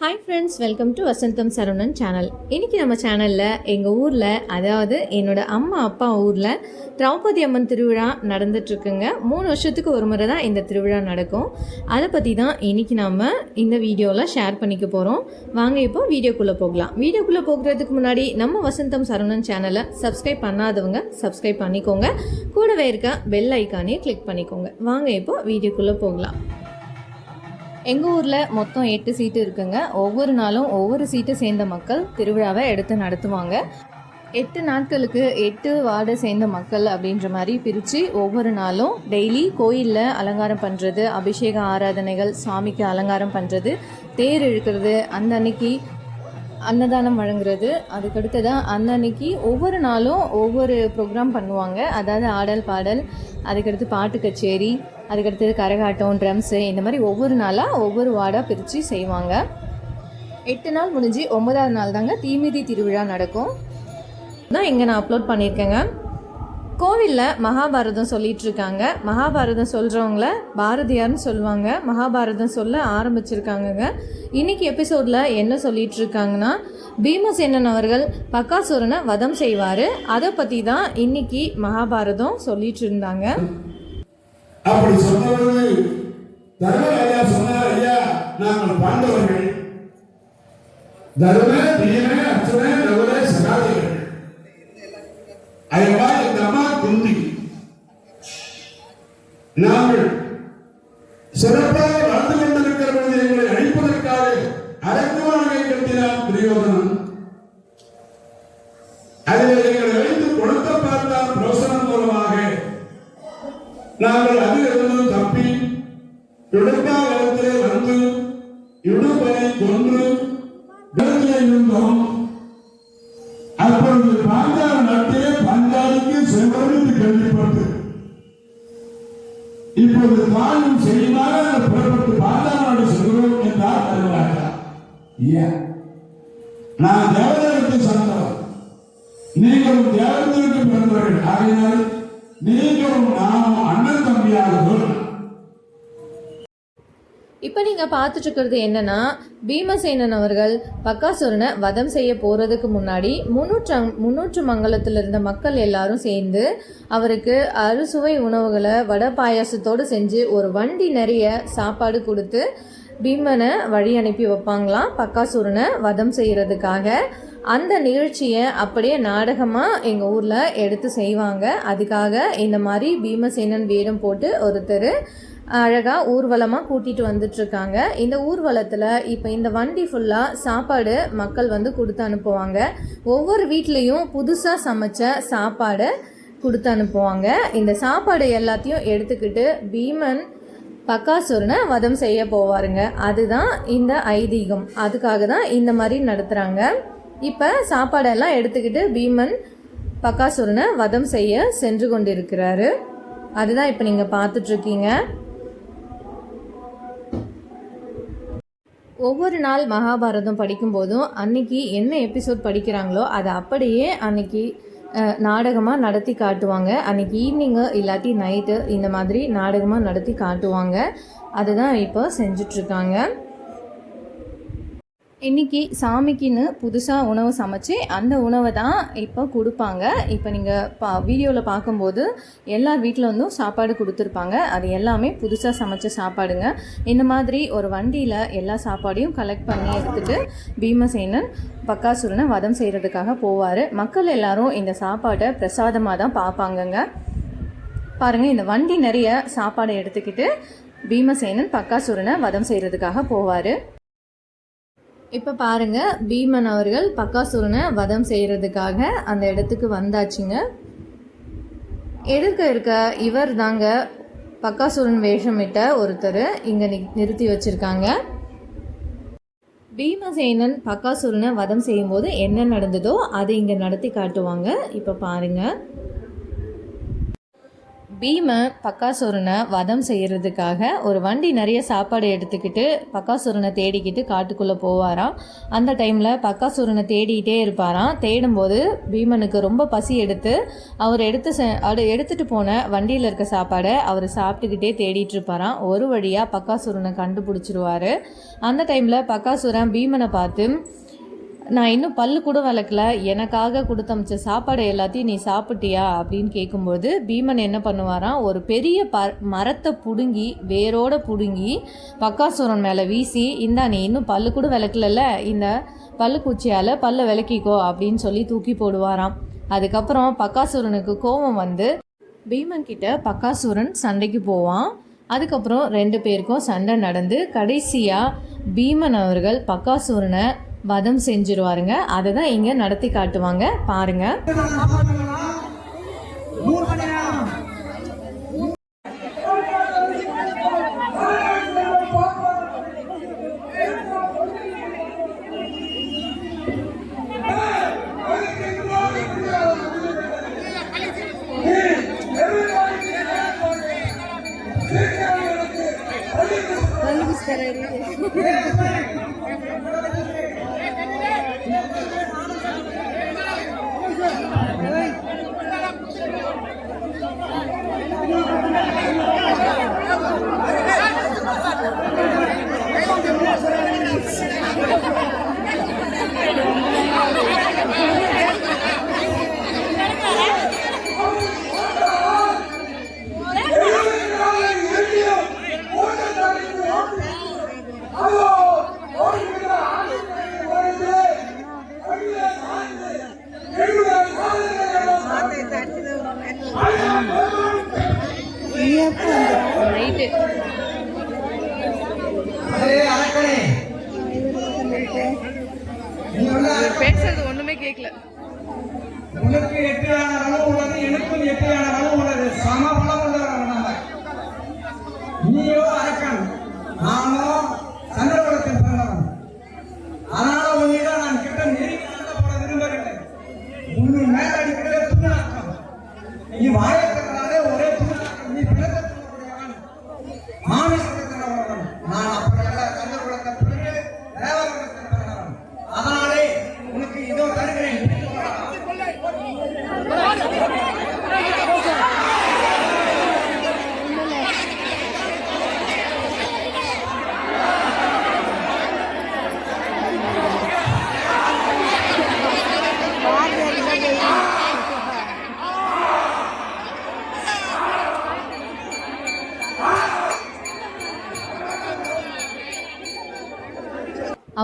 Hi friends welcome to Vasantham Saravanan channel இன்றைக்கி நம்ம சேனலில் எங்கள் ஊரில் அதாவது என்னோட அம்மா அப்பா ஊரில் திரௌபதி அம்மன் திருவிழா நடந்துட்டுருக்குங்க மூணு வருஷத்துக்கு ஒரு முறை தான் இந்த திருவிழா நடக்கும். அதை பற்றி தான் இன்றைக்கி நாம் இந்த வீடியோவில் ஷேர் பண்ணிக்க போகிறோம் வாங்க இப்போ வீடியோக்குள்ளே போகலாம். வீடியோக்குள்ளே போகிறதுக்கு முன்னாடி நம்ம வசந்தம் சரவணன் சேனலை சப்ஸ்கிரைப் பண்ணாதவங்க சப்ஸ்கிரைப் பண்ணிக்கோங்க. கூடவே இருக்க பெல் ஐக்கானே கிளிக் பண்ணிக்கோங்க. வாங்க இப்போ வீடியோக்குள்ளே போகலாம். எங்கள் ஊரில் மொத்தம் எட்டு சீட்டு இருக்குங்க. ஒவ்வொரு நாளும் ஒவ்வொரு சீட்டை சேர்ந்த மக்கள் திருவிழாவை எடுத்து நடத்துவாங்க. எட்டு நாட்களுக்கு எட்டு வார்டை சேர்ந்த மக்கள் அப்படின்ற மாதிரி பிரித்து ஒவ்வொரு நாளும் டெய்லி கோயிலில் அலங்காரம் பண்ணுறது அபிஷேக ஆராதனைகள் சாமிக்கு அலங்காரம் பண்ணுறது தேர் இழுக்கிறது அந்த அன்னைக்கு அன்னதானம் வழங்குறது. அதுக்கடுத்து தான் அன்னன்னைக்கு ஒவ்வொரு நாளும் ஒவ்வொரு ப்ரோக்ராம் பண்ணுவாங்க. அதாவது ஆடல் பாடல் அதுக்கடுத்து பாட்டு கச்சேரி அதுக்கடுத்தது கரகாட்டம் ட்ரம்ஸு இந்த மாதிரி ஒவ்வொரு நாளாக ஒவ்வொரு வார்டாக பிரித்து செய்வாங்க. எட்டு நாள் முடிஞ்சு ஒன்பதாவது நாள் தாங்க தீமிதி திருவிழா நடக்கும். தான் இங்கே நான் அப்லோட் பண்ணியிருக்கேங்க. கோவிலில் மகாபாரதம் சொல்லிட்டு இருக்காங்க மகாபாரதம் சொல்கிறவங்கள பாரதியார்னு சொல்லுவாங்க. மகாபாரதம் சொல்ல ஆரம்பிச்சிருக்காங்கங்க. இன்னைக்கு எபிசோடில் என்ன சொல்லிட்டு இருக்காங்கன்னா பீமசேனன் அவர்கள் பக்காசுரனை வதம் செய்வார். அதை பற்றி தான் இன்னைக்கு மகாபாரதம் சொல்லிட்டு இருந்தாங்க அப்படி சொன்னவர்கள் தர்மர் ஐயா சொன்னார் ஐயா நாங்கள் பாண்டவர்கள். தர்ம தீன அச்சுன நவர சகாதிகள். அதேவா இந்த அம்மா குந்தி நாங்கள் சிறப்பாக வாழ்ந்து கொண்டிருக்கிறோம். இப்பொழுது தாயும் செய்யுமாக புறப்பட்டு பாஞ்சால செல்கிறோம் என்றார் தருவாரா ஏன் நான் தேவதற்கு சார்ந்தவர் நீங்களும் தேவதற்கு பிறந்தவர்கள். ஆகினால் நீங்களும் நானும் அண்ணன் தம்பியாக சொல்லலாம் இப்போ நீங்கள் பார்த்துட்டு என்னென்னா பீமசேனன் அவர்கள் பக்காசுரனை வதம் செய்ய போகிறதுக்கு முன்னாடி முன்னூற்று முன்னூற்று மங்கலத்தில் இருந்த மக்கள் எல்லாரும் சேர்ந்து அவருக்கு அறுசுவை உணவுகளை வடை பாயாசத்தோடு செஞ்சு ஒரு வண்டி நிறைய சாப்பாடு கொடுத்து பீமனை வழி அனுப்பி வைப்பாங்களாம். பக்காசுரனை வதம் செய்கிறதுக்காக அந்த நிகழ்ச்சியை அப்படியே நாடகமாக எங்கள் ஊரில் எடுத்து செய்வாங்க. அதுக்காக இந்த மாதிரி பீமசேனன் வேடம் போட்டு ஒருத்தர் அழகாக ஊர்வலமாக கூட்டிகிட்டு வந்துட்டுருக்காங்க. இந்த ஊர்வலத்தில் இப்போ இந்த வண்டி ஃபுல்லாக சாப்பாடு மக்கள் வந்து கொடுத்து அனுப்புவாங்க. ஒவ்வொரு வீட்லேயும் புதுசாக சமைச்ச சாப்பாடு கொடுத்து அனுப்புவாங்க. இந்த சாப்பாடு எல்லாத்தையும் எடுத்துக்கிட்டு பீமன் பக்காசுரனை வதம் செய்ய போவாருங்க. அதுதான் இந்த ஐதீகம். அதுக்காக தான் இந்த மாதிரி நடத்துகிறாங்க இப்போ சாப்பாடெல்லாம் எடுத்துக்கிட்டு பீமன் பக்காசுரனை வதம் செய்ய சென்று கொண்டிருக்கிறாரு. அதுதான் இப்போ நீங்கள் பார்த்துட்ருக்கீங்க ஒவ்வொரு நாள் மகாபாரதம் படிக்கும்போதும் அன்னைக்கு என்ன எபிசோட் படிக்கிறாங்களோ அதை அப்படியே அன்னைக்கு நாடகமாக நடத்தி காட்டுவாங்க. அன்னைக்கு ஈவினிங்கு இல்லாட்டி நைட்டு இந்த மாதிரி நாடகமாக நடத்தி காட்டுவாங்க. அதுதான் இப்போ செஞ்சிட்ருக்காங்க இன்னைக்கு சாமிக்குன்னு புதுசாக உணவு சமைச்சு அந்த உணவை தான் இப்போ கொடுப்பாங்க. இப்போ நீங்கள் பா வீடியோவில் பார்க்கும்போது எல்லார் வீட்டில் வந்தும் சாப்பாடு கொடுத்துருப்பாங்க. அது எல்லாமே புதுசாக சமைச்ச சாப்பாடுங்க. இந்த மாதிரி ஒரு வண்டியில் எல்லா சாப்பாடையும் கலெக்ட் பண்ணி எடுத்துகிட்டு பீமசேனன் பக்காசுரனை வதம் செய்கிறதுக்காக போவார். மக்கள் எல்லாரும் இந்த சாப்பாட்டை பிரசாதமாக தான் பார்ப்பாங்கங்க. பாருங்கள் இந்த வண்டி நிறைய சாப்பாடை எடுத்துக்கிட்டு பீமசேனன் பக்காசுரனை வதம் செய்கிறதுக்காக போவார். இப்போ பாருங்க பீமன் அவர்கள் பக்காசுரனை வதம் செய்கிறதுக்காக அந்த இடத்துக்கு வந்தாச்சுங்க. எதிர்க்க இருக்க இவர் தாங்க பக்காசுரன் வேஷமிட்ட ஒருத்தர் இங்கே நிறுத்தி வச்சுருக்காங்க. பீமசேனன் பக்காசுரனை வதம் செய்யும்போது என்ன நடந்ததோ அதை இங்கே நடத்தி காட்டுவாங்க. இப்போ பாருங்க. பீமை பக்காசுரனை வதம் செய்கிறதுக்காக ஒரு வண்டி நிறைய சாப்பாடு எடுத்துக்கிட்டு பக்காசுரனை தேடிக்கிட்டு காட்டுக்குள்ளே போவாராம். அந்த டைமில் பக்காசுரனை தேடிக்கிட்டே இருப்பாராம். தேடும்போது பீமனுக்கு ரொம்ப பசி எடுத்து அவர் எடுத்து செ அடு எடுத்துகிட்டு போன வண்டியில் இருக்க சாப்பாடை அவர் சாப்பிட்டுக்கிட்டே தேடிட்டு இருப்பாராம். ஒரு வழியாக பக்காசுரனை கண்டுபிடிச்சிருவார். அந்த டைமில் பக்காசுரன் பீமனை பார்த்து நான் இன்னும் பல்லு கூட வளர்க்கல. எனக்காக கொடுத்து அமைச்ச சாப்பாடு எல்லாத்தையும் நீ சாப்பிட்டியா? அப்படின்னு கேட்கும்போது பீமன் என்ன பண்ணுவாராம்? ஒரு பெரிய ப மரத்தை பிடுங்கி வேரோட பிடுங்கி பக்காசுரன் மேலே வீசி இந்தா நீ இன்னும் பல்லு கூட விளக்கலல்ல இந்த பல்லு குச்சியால் பல்ல விளக்கிக்கோ அப்படின்னு சொல்லி தூக்கி போடுவாராம். அதுக்கப்புறம் பக்காசுரனுக்கு கோபம் வந்து பீமன் கிட்ட பக்காசுரன் சண்டைக்கு போவான். அதுக்கப்புறம் ரெண்டு பேருக்கும் சண்டை நடந்து கடைசியாக பீமன் அவர்கள் பக்காசுரனை வதம் செஞ்சிருவாருங்க. அதை தான் இங்கே நடத்தி காட்டுவாங்க. பாருங்க.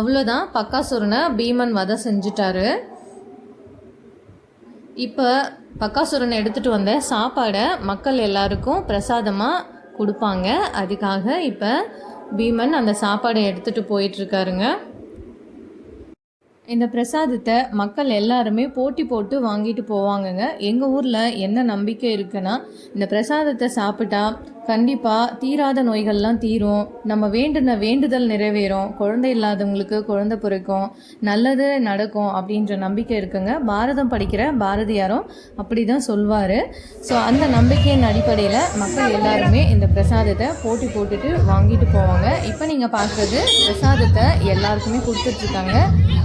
அவ்வளோதான் பக்காசுரனை பீமன் வதை செஞ்சுட்டாரு. இப்போ பக்காசுரனை எடுத்துகிட்டு வந்த சாப்பாடை மக்கள் எல்லாருக்கும் பிரசாதமாக கொடுப்பாங்க. அதுக்காக இப்போ பீமன் அந்த சாப்பாடை எடுத்துகிட்டு போயிட்டுருக்காருங்க இந்த பிரசாதத்தை மக்கள் எல்லாருமே போட்டி போட்டு வாங்கிட்டு போவாங்கங்க. எங்கள் ஊரில் என்ன நம்பிக்கை இருக்குன்னா இந்த பிரசாதத்தை சாப்பிட்டா கண்டிப்பாக தீராத நோய்கள்லாம் தீரும். நம்ம வேண்டுன வேண்டுதல் நிறைவேறும். குழந்தை இல்லாதவங்களுக்கு குழந்தை பிறக்கும். நல்லது நடக்கும் அப்படின்ற நம்பிக்கை இருக்குங்க. பாரதம் படிக்கிற பாரதியாரும் அப்படி தான் சொல்வார். ஸோ அந்த நம்பிக்கையின் அடிப்படையில் மக்கள் எல்லாருமே இந்த பிரசாதத்தை போட்டி போட்டுட்டு வாங்கிட்டு போவாங்க. இப்போ நீங்கள் பார்க்குறது பிரசாதத்தை எல்லாருக்குமே கொடுத்துட்ருக்காங்க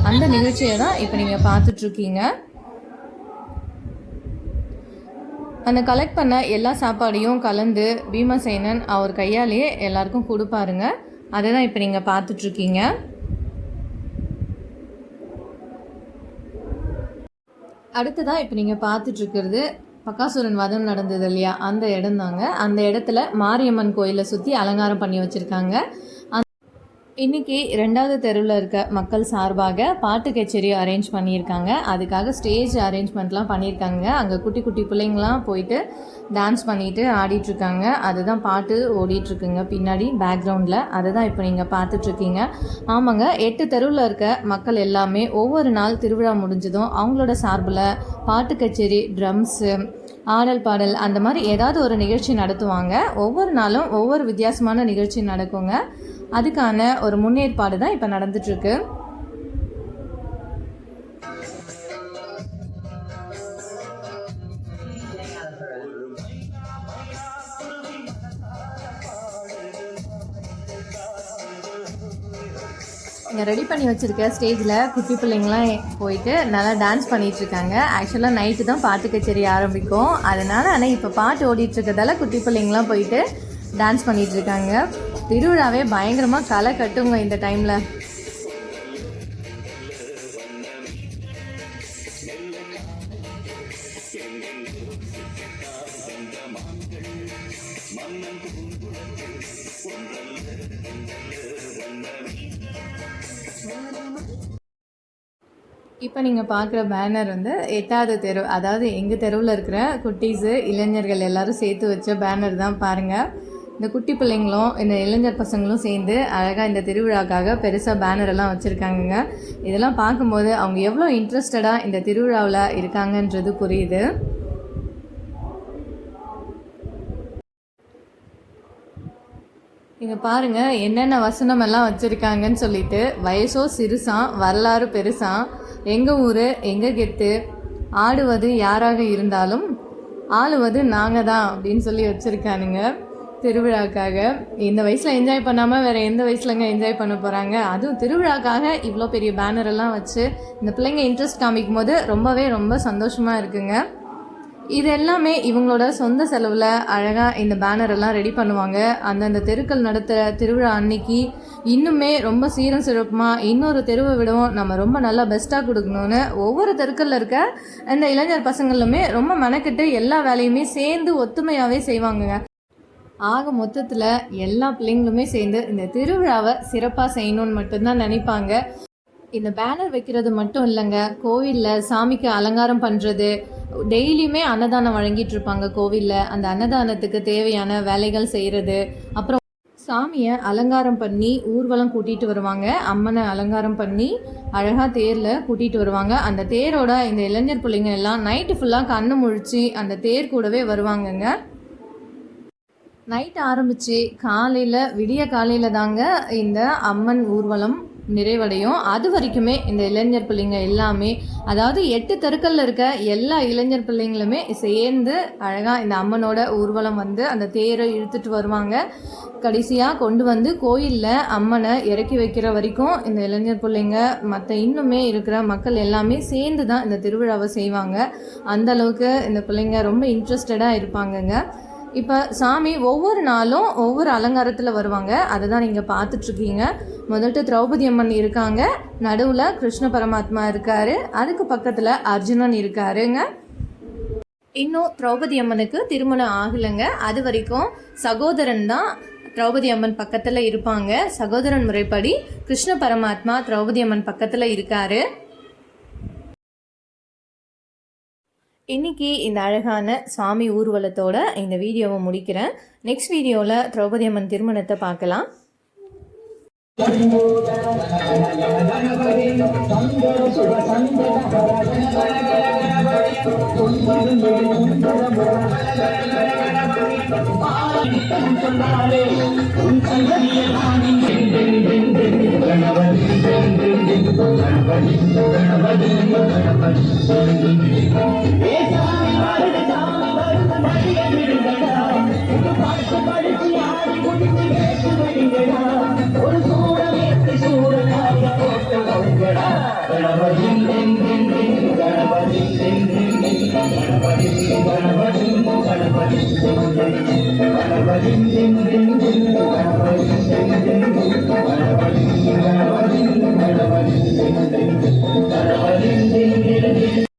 அந்த நிகழ்ச்சியை தான் இப்போ நீங்கள் பார்த்துட்ருக்கீங்க. அந்த கலெக்ட் பண்ண எல்லா சாப்பாடையும் கலந்து பீமசேனன் அவர் கையாலேயே எல்லாருக்கும் கொடுப்பாருங்க. அதை தான் இப்போ நீங்கள் பார்த்துட்ருக்கீங்க. அடுத்ததாக இப்போ நீங்கள் பார்த்துட்ருக்கிறது பக்காசுரன் வதம் நடந்தது இல்லையா? அந்த இடம் தாங்க அந்த இடத்துல மாரியம்மன் கோயிலை சுற்றி அலங்காரம் பண்ணி வச்சுருக்காங்க. இன்னைக்கு ரெண்டாவது தெருவில் இருக்க மக்கள் சார்பாக பாட்டு கச்சேரி அரேஞ்ச் பண்ணியிருக்காங்க. அதுக்காக ஸ்டேஜ் அரேஞ்ச்மெண்ட்லாம் பண்ணியிருக்காங்க. அங்கே குட்டி குட்டி பிள்ளைங்களாம் போயிட்டு டான்ஸ் பண்ணிட்டு ஆடிட்டுருக்காங்க. அதுதான் பாட்டு ஓடிட்டுருக்குங்க பின்னாடி பேக்ரவுண்டில் அதை தான் இப்போ நீங்கள் பார்த்துட்ருக்கீங்க ஆமாங்க எட்டு தெருவில் இருக்க மக்கள் எல்லாமே ஒவ்வொரு நாள் திருவிழா முடிஞ்சதும் அவங்களோட சார்பில் பாட்டு கச்சேரி ட்ரம்ஸு ஆடல் பாடல் அந்த மாதிரி ஏதாவது ஒரு நிகழ்ச்சி நடத்துவாங்க. ஒவ்வொரு நாளும் ஒவ்வொரு வித்தியாசமான நிகழ்ச்சி நடக்குங்க. அதுக்கான ஒரு முன்னேற்பாடு தான் இப்போ நடந்துட்டுருக்கு. இங்கே ரெடி பண்ணி வச்சுருக்க ஸ்டேஜில் குட்டி பிள்ளைங்களாம் போயிட்டு நல்லா டான்ஸ் பண்ணிகிட்ருக்காங்க ஆக்சுவலாக நைட்டு தான் பாட்டு கச்சேரி ஆரம்பிக்கும். அதனால் ஆனால் இப்போ பாட்டு ஓடிட்டுருக்கதால குட்டி பிள்ளைங்களாம் போயிட்டு டான்ஸ் பண்ணிகிட்ருக்காங்க திருவிழாவே பயங்கரமாக களை கட்டுங்க இந்த டைமில் இப்போ நீங்கள் பார்க்குற பேனர் வந்து எட்டாவது தெரு அதாவது எங்கள் தெருவில் இருக்கிற குட்டீஸு இளைஞர்கள் எல்லாரும் சேர்த்து வச்ச பேனர் தான் பாருங்கள் இந்த குட்டி பிள்ளைங்களும் இந்த இளைஞர் பசங்களும் சேர்ந்து அழகாக இந்த திருவிழாக்காக பெருசாக பேனர் எல்லாம் வச்சுருக்காங்கங்க. இதெல்லாம் பார்க்கும்போது அவங்க எவ்வளோ இன்ட்ரெஸ்டடாக இந்த திருவிழாவில் இருக்காங்கன்றது புரியுது. இங்கே பாருங்கள் என்னென்ன வசனம் எல்லாம் வச்சுருக்காங்கன்னு சொல்லிட்டு வயசோ சிறுசாம் வரலாறு பெருசாம் எங்கள் ஊர் எங்கள் கெத்து ஆடுவது யாராக இருந்தாலும் ஆளுவது நாங்கள் தான் அப்படின்னு சொல்லி வச்சுருக்கானுங்க. திருவிழாக்காக. இந்த வயசில் என்ஜாய் பண்ணாமல் வேறு எந்த வயசுலங்க என்ஜாய் பண்ண போகிறாங்க அதுவும் திருவிழாக்காக இவ்வளோ பெரிய பேனர் எல்லாம் வச்சு இந்த பிள்ளைங்க இன்ட்ரெஸ்ட் காமிக்கும் போது ரொம்பவே ரொம்ப சந்தோஷமாக இருக்குங்க. இது எல்லாமே இவங்களோட சொந்த செலவில் அழகாக இந்த பேனர் எல்லாம் ரெடி பண்ணுவாங்க. அந்தந்த தெருக்கள் நடத்துகிற திருவிழா அன்னைக்கு இன்னுமே ரொம்ப சீரம் சிறப்புமாக இன்னொரு தெருவை விடவும் நம்ம ரொம்ப நல்லா பெஸ்ட்டாக கொடுக்கணும்னு ஒவ்வொரு தெருக்களில் இருக்க அந்த இளைஞர் பசங்களுமே ரொம்ப மெனக்கெட்டு எல்லா வேலையுமே சேர்ந்து ஒத்துமையாகவே செய்வாங்கங்க. ஆக மொத்தத்தில் எல்லா பிள்ளைங்களுமே சேர்ந்து இந்த திருவிழாவை சிறப்பாக செய்யணும்னு மட்டும்தான் நினைப்பாங்க. இந்த பேனர் வைக்கிறது மட்டும் இல்லைங்க. கோவிலில் சாமிக்கு அலங்காரம் பண்ணுறது டெய்லியுமே அன்னதானம் வழங்கிட்டு இருப்பாங்க கோவிலில். அந்த அன்னதானத்துக்கு தேவையான வேலைகள் செய்கிறது அப்புறம் சாமியை அலங்காரம் பண்ணி ஊர்வலம் கூட்டிகிட்டு வருவாங்க. அம்மனை அலங்காரம் பண்ணி அழகாக தேரில் கூட்டிகிட்டு வருவாங்க. அந்த தேரோட இந்த இளைஞர் பிள்ளைங்க எல்லாம் நைட்டு ஃபுல்லாக கண்ணு முழிச்சு அந்த தேர் கூடவே வருவாங்கங்க. நைட் ஆரம்பிச்சு காலையில் விடிய காலையில் தாங்க இந்த அம்மன் ஊர்வலம் நிறைவடையும். அது வரைக்குமே இந்த இளைஞர் பிள்ளைங்க எல்லாமே அதாவது எட்டு தெருக்களில் இருக்க எல்லா இளைஞர் பிள்ளைங்களுமே சேர்ந்து அழகாக இந்த அம்மனோட ஊர்வலம் வந்து அந்த தேரை இழுத்துட்டு வருவாங்க. கடைசியாக கொண்டு வந்து கோயிலில் அம்மனை இறக்கி வைக்கிற வரைக்கும் இந்த இளைஞர் பிள்ளைங்க மற்ற இன்னுமே இருக்கிற மக்கள் எல்லாமே சேர்ந்து தான் இந்த திருவிழாவை செய்வாங்க. அந்த அளவுக்கு இந்த பிள்ளைங்க ரொம்ப இன்ட்ரெஸ்டடாக இருப்பாங்கங்க. இப்போ சாமி ஒவ்வொரு நாளும் ஒவ்வொரு அலங்காரத்தில் வருவாங்க. அதை தான் நீங்கள் பார்த்துட்ருக்கீங்க. முதல்ட்டு திரௌபதி அம்மன் இருக்காங்க. நடுவில் கிருஷ்ண பரமாத்மா இருக்காரு. அதுக்கு பக்கத்தில் அர்ஜுனன் இருக்காருங்க. இன்னும் திரௌபதி அம்மனுக்கு திருமணம் ஆகலைங்க. அது வரைக்கும் சகோதரன் தான் திரௌபதி அம்மன் பக்கத்தில் இருப்பாங்க. சகோதரன் முறைப்படி கிருஷ்ண பரமாத்மா திரௌபதி அம்மன் பக்கத்தில் இருக்காரு. இன்னைக்கு இந்த அழகான சுவாமி ஊர்வலத்தோட இந்த வீடியோவை முடிக்கிறேன் நெக்ஸ்ட் வீடியோவில் திரௌபதி அம்மன் திருமணத்தை பார்க்கலாம்